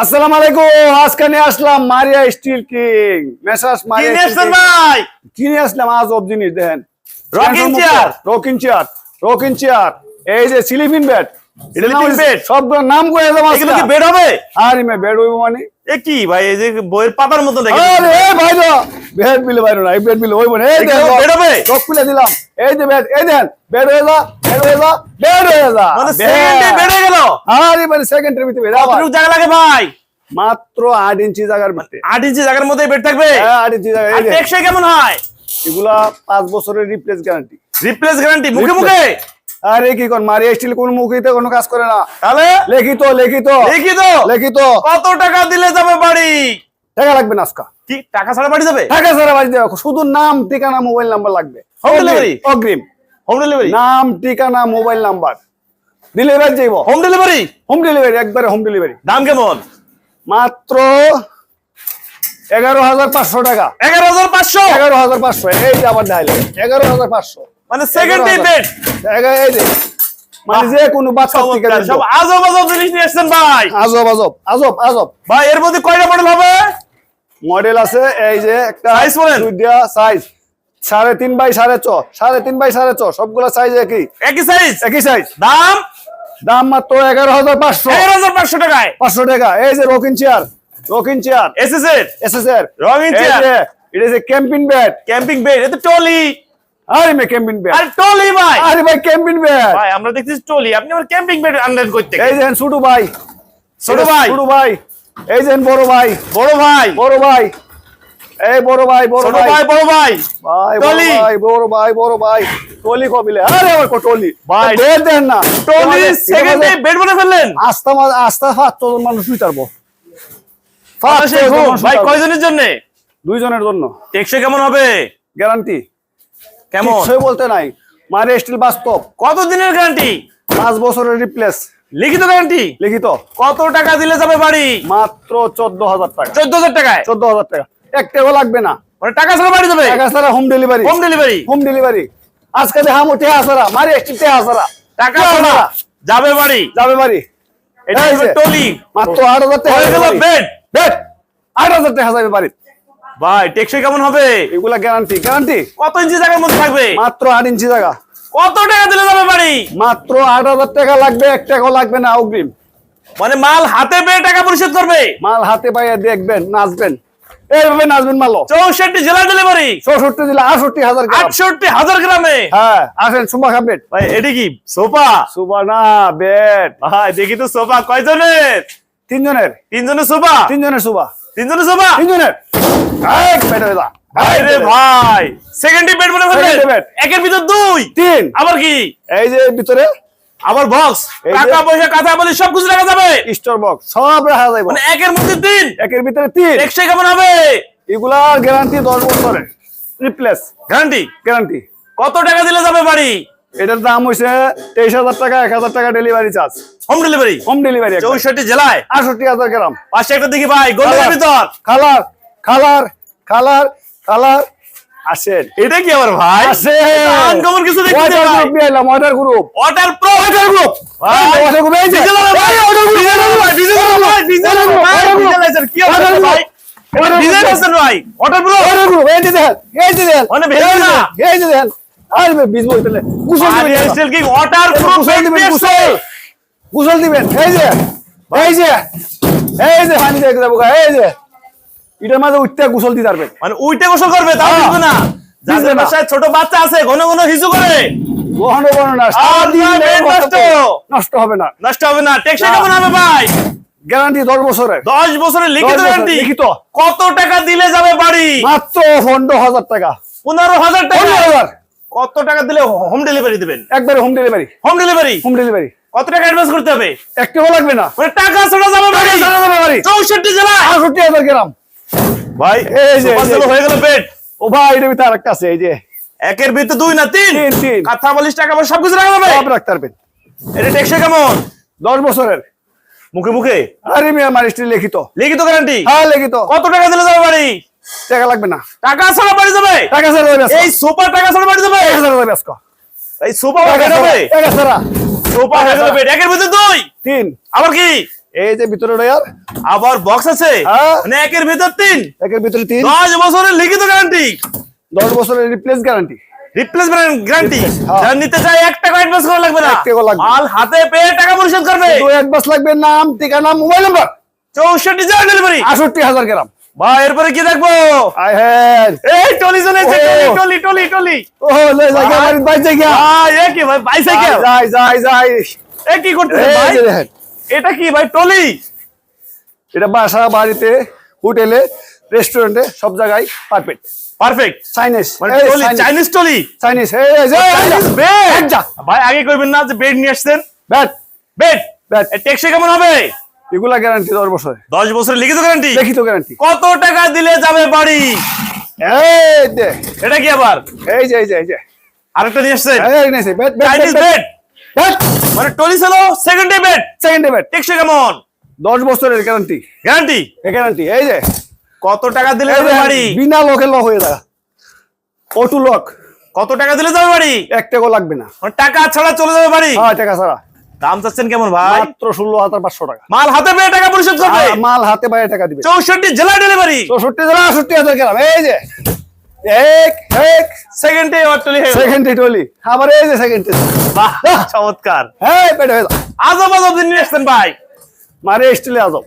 আসসালামু আলাইকুম আজকে নিয়ে আসলাম Maria steel king. Messrs Maria. ভাই? কি নিয়ে আসলাম? আজ অব জিনিস দেখেন। রকিং চেয়ার রকিং চেয়ার এই যে স্লিপিং বেড নাম। করে দেবো এগুলো কি বেড হবে? আরে মে বেড হইব মানে? এ কি ভাই এই যে বইয়ের পাতার মতো আরে এই ভাই তো বেড বিল বাইরো না এই বেড বিল হইব না। এই দেখো bed হবে? লক খুলে দিলাম। এই যে বেড এই দেন বেড হয়ে যা বেড হয়ে যা। বেড হয়ে যা মানে সেকেন্ডে বেড গেল। আরে মানে সেকেন্ডের ভিতরে bed কতটুকু জায়গা লাগে ভাই? মাত্র আট ইঞ্চি জায়গার ভিতরে আট ইঞ্চি জায়গার মধ্যে বেড থাকবে? হ্যাঁ আট ইঞ্চি জায়গা আর এই যে টেকসই কেমন হয়? এগুলা পাঁচ বছরের রিপ্লেস গ্যারান্টি রিপ্লেস গ্যারান্টি মুখে মুখে? আরে কি কোন মারি স্টিল কোন মুখিতে কোনো কাজ করে না। তাহলে? লিখিত লিখিত। লিখিত? লিখিত। কত টাকা দিলে যাবে বাড়ি? টাকা লাগবে না আজকা। কি টাকা ছাড়া বাড়ি যাবে? টাকা সারা বাড়ি দেওয়া শুধু নাম ঠিকানা মোবাইল নাম্বার লাগবে। অগ্রিম। হোম ডেলিভারি নাম ঠিকানা মোবাইল নাম্বার দিলে এবার যাইব। হোম ডেলিভারি হোম ডেলিভারি একবারে হোম ডেলিভারি দাম কেমন? মাত্র এগারো হাজার পাঁচশো টাকা। এগারো হাজার পাঁচশো? এগারো হাজার পাঁচশো এই যে আবার ডাইলে এগারো হাজার পাঁচশো। মানে সেকেন্ড এগারো এই যে মানে যে কোনো বাচ্চা সব আজব আজব জিনিস নিয়ে এসছেন ভাই। আজব আজব আজব আজব। ভাই এর মধ্যে কয়টা মডেল হবে? মডেল আছে এই যে একটা Size বলেন। দুইটা সাইজ সাড়ে তিন বাই সাড়ে ছ সাড়ে তিন বাই সাড়ে ছ সবগুলা সাইজ একই। একই সাইজ একই সাইজ দাম? দাম মাত্র এগারো হাজার পাঁচশো। এগারো হাজার পাঁচশো টাকায়? পাঁচশো টাকা। এই যে rocking chair rocking chair SS এর এস এস এর Rocking chair। এটা যে ক্যাম্পিং বেড ক্যাম্পিং বেড এটা টলি আরে মে ক্যাম্পিং বেড আর টলি ভাই। আরে ভাই ক্যাম্পিং বেড ভাই আমরা দেখতেছি টলি আপনি আমার ক্যাম্পিং বেড আনলেন করতে এই যে ছোট ভাই। ছোট ভাই। ছোট ভাই। এই যে বড় ভাই। বড় ভাই। বড় ভাই। এই বড় ভাই বড় ভাই। বড় ভাই। ভাই টলি। ভাই বড় ভাই বড় ভাই। টলি কবিলে। আরে আমার টলি। ভাই। বেড দেন না। টলি সেকেন্ডে বেড বনে ফেললেন। মা- আস্থা পাঁচশো জন মানুষ শুই তারবো সেই ঘুম। ভাই কয়জনের জন্য? দুইজনের জন্য। টেকসই কেমন হবে? গ্যারান্টি। কেমন? কিছুই বলতে নাই। মারে স্টিল বাস্তব। কত দিনের গ্যারান্টি? পাঁচ বছরের রিপ্লেস লিখিত গ্যারান্টি? লিখিত। কত টাকা দিলে যাবে বাড়ি? মাত্র চোদ্দ হাজার টাকা। চোদ্দ হাজার টাকায়? চোদ্দ হাজার টাকা। একটাও লাগবে না। মানে টাকা ছাড়া বাড়ি যাবে? টাকা ছাড়া home delivery home delivery home delivery আজকে দেখাম ছাড়া মারে ছাড়া। টাকা ছাড়া। যাবে বাড়ি? যাবে বাড়ি। এটা টলি। মাত্র আট হাজার টাকা হয়ে গেল বেড। বেড আট হাজার টাকা যাবে বাড়ি। ভাই টেকসই কেমন হবে? এগুলা গ্যারান্টি গ্যারান্টি কত ইঞ্চি জায়গার মধ্যে থাকবে? মাত্র আট ইঞ্চি জায়গা। কত টাকা দিলে যাবে বাড়ি? মাত্র আট হাজার টাকা লাগবে এক টাকাও লাগবে না অগ্রিম। মানে মাল হাতে পেয়ে টাকা পরিশোধ করবে? মাল হাতে পাইয়ে দেখবেন নাচবেন। এইভাবে নাচবেন মালো চৌষট্টি জেলা ডেলিভারি চৌষট্টি আটষট্টি হাজার আটষট্টি হাজার গ্রামে। হ্যাঁ আসেন সুমা খাবেন ভাই এটি কি? সোফা? সুবা না বেড ভাই দেখি তো সোফা কয়জনের? তিনজনের। তিনজনের সোফা? তিনজনের সোফা। তিনজনের এক ভাই বেড ফেলবেন একের ভিতর দুই। তিন। আবার কি? এই যে ভিতরে। আবার বক্স টাকা পয়সা কাঁথা বলে সব কিছু রাখা যাবে। স্টোর বক্স সব রাখা যাবে। মানে একের মধ্যে তিন। একের ভিতরে তিন। টেকসই কেমন হবে? এগুলার গ্যারান্টি দশ বছরের। রিপ্লেস গ্যারান্টি গ্যারান্টি কত টাকা দিলে যাবে বাড়ি? এটার দাম হয়েছে তেইশ হাজার টাকা এক হাজার টাকা delivery charge home delivery home delivery চৌষট্টি জেলায়? আটষট্টি হাজার গ্রাম। পাশে একটা দেখি ভাই গোল্ডের ভিতর। খালার খালার খালার খালার আসেন। এটা কি আবার ভাই? আসেন। আনকমন কিছু দেখতে ভাই। গ্রুপ নিয়ে এলাম water group water pro water group water group এই যে। ভাই, এই water group, ভাই, আলো ভাই, আলো ভাই, আছে, কি group, ভাই? water group, ভাই, ওয়াটার প্রো ওয়াটার গ্রুপ এই যে দেখেন এই যে দেখেন। মানে এই না। এই যে দেখেন আর বীজ গুসল দিবেন স্টিল কি? ওয়াটার প্রো গুসল দিবেন গুসল। গুসল দিবেন এই যে এই যে। এই যে পানি দেখে যাব এই যে। এটার মাঝে উঠতে গুসল দিতে পারবেন মানে উইটে গোসল করবে তাও হ্যাঁ। বুঝবে না। যাদের বাসায় ছোট বাচ্চা আছে ঘন ঘন হিসু করে। গহন গহন না সারাদিন আপনার এই নষ্ট। নষ্ট হবে না। নষ্ট হবে না। কেমন হবে ভাই? গ্যারান্টি দশ বছরের দশ বছরের লিখিত দশ বছর, গ্যারান্টি। লিখিত। কত টাকা দিলে যাবে বাড়ি? মাত্র পনেরো হাজার টাকা। পনেরো হাজার টাকা। কত টাকা দিলে হোম ডেলিভারি দিবেন? একবারে home delivery home delivery home delivery কত টাকা অ্যাডভান্স করতে হবে? একটাও লাগবে না। মানে টাকা ছাড়া যাবে বাড়ি? টাকা ছাড়া যাবে বাড়ি। চৌষট্টি জেলা আটষট্টি হাজার গ্রাম। ভাই এই যে, হয়ে গেল বেড ও ভাই এটার ভিতরে আরেকটা আছে এই যে। একের ভিতরে দুই না তিন? তিন তিন। কাঁথা বলিস টাকা পয়সা সবকিছু রাখা যাবে সব রাখতে পারবেন। এটা টেকসই কেমন? দশ বছরের। মুখে মুখে? আরে মিয়া আমার স্ত্রী লিখিত। লিখিত গ্যারান্টি হ্যাঁ লিখিত। কত টাকা দিলে যাবে বাড়ি? টাকা লাগবে না। টাকা ছাড়া বাড়ি যাবে? টাকা ছাড়া যাবে। এই সোফা টাকা ছাড়া বাড়ি যাবে? টাকা ছাড়া যাবে আজকে। এই সোফা টাকা যাবে? টাকা ছাড়া। সোফা হয়ে গেল বেড একের ভিতরে দুই? তিন। আবার কি? এই যে ভিতরে রয়ার আবার বক্স আছে? হ্যাঁ। মানে একের ভিতর তিন? একের ভিতরে তিন। দশ বছরের লিখিত গ্যারান্টি দশ বছরের রিপ্লেস গ্যারান্টি রিপ্লেসমেন্ট গ্যারান্টি। যারা নিতে চায় এক টাকা অ্যাডভান্স করা লাগবে না। টাকাও লাগবে। মাল হাতে পেয়ে টাকা পরিশোধ করবে। দুই অ্যাডভান্স লাগবে নাম ঠিকানা মোবাইল নাম্বার চৌষট্টি জেলা ডেলিভারি আষট্টি হাজার গ্রাম। বা এরপরে কি দেখব? আই হ্যাঁ এই টলি চলে টলি টলি টলি টলি। ও লে বাইছে গিয়া। ভাই এ কি ভাই বাইসাইকেল যাই যাই যাই। এ কি করতেছে ভাই? এটা কি ভাই টলি? এটা বাসা বাড়িতে হোটেলে রেস্টুরেন্টে সব জায়গায় পারফেক্ট পারফেক্ট চাইনিজ টলি চাইনিজ টলি? চাইনিজ বেড ভাই আগে কইবেন না যে বেড নিয়ে আসছেন? ব্যাট বেড ব্যাট টেকসই কেমন হবে? এগুলা গ্যারান্টি দশ বছরে। দশ বছরের লিখিত গ্যারান্টি লিখিত গ্যারান্টি কত টাকা দিলে যাবে বাড়ি? এই দে এটা কি আবার? এই যে এই যে আরেকটা নিয়ে আসছেন? চাইনিজ বেড মানে সেকেন্ড সেকেন্ডে টেকসই কেমন? দশ বছরের গ্যারান্টি গ্যারান্টি গ্যারান্টি এই যে। কত টাকা দিলে বাড়ি? বিনা লকে লক হয়ে অটু লক কত টাকা দিলে যাবে বাড়ি? এক টাকাও লাগবে না। মানে টাকা ছাড়া চলে যাবে বাড়ি? হ্যাঁ টাকা ছাড়া। দাম চাচ্ছেন কেমন ভাই? মাত্র ষোলো হাজার পাঁচশো টাকা। মাল হাতে পেয়ে টাকা পরিশোধ করবে? মাল হাতে বাইরে টাকা দিবে। চৌষট্টি জেলা ডেলিভারি চৌষট্টি হাজার আষট্টি হাজার গ্রাম এই যে। এক এক। সেকেন্ড ডে অটলি সেকেন্ডে টলি আবার এই যে সেকেন্ডে বাহ চমৎকার। হ্যাঁ পেটে আজব আজব দিন নিয়ে আসছেন ভাই। মারে স্টিলে আজব।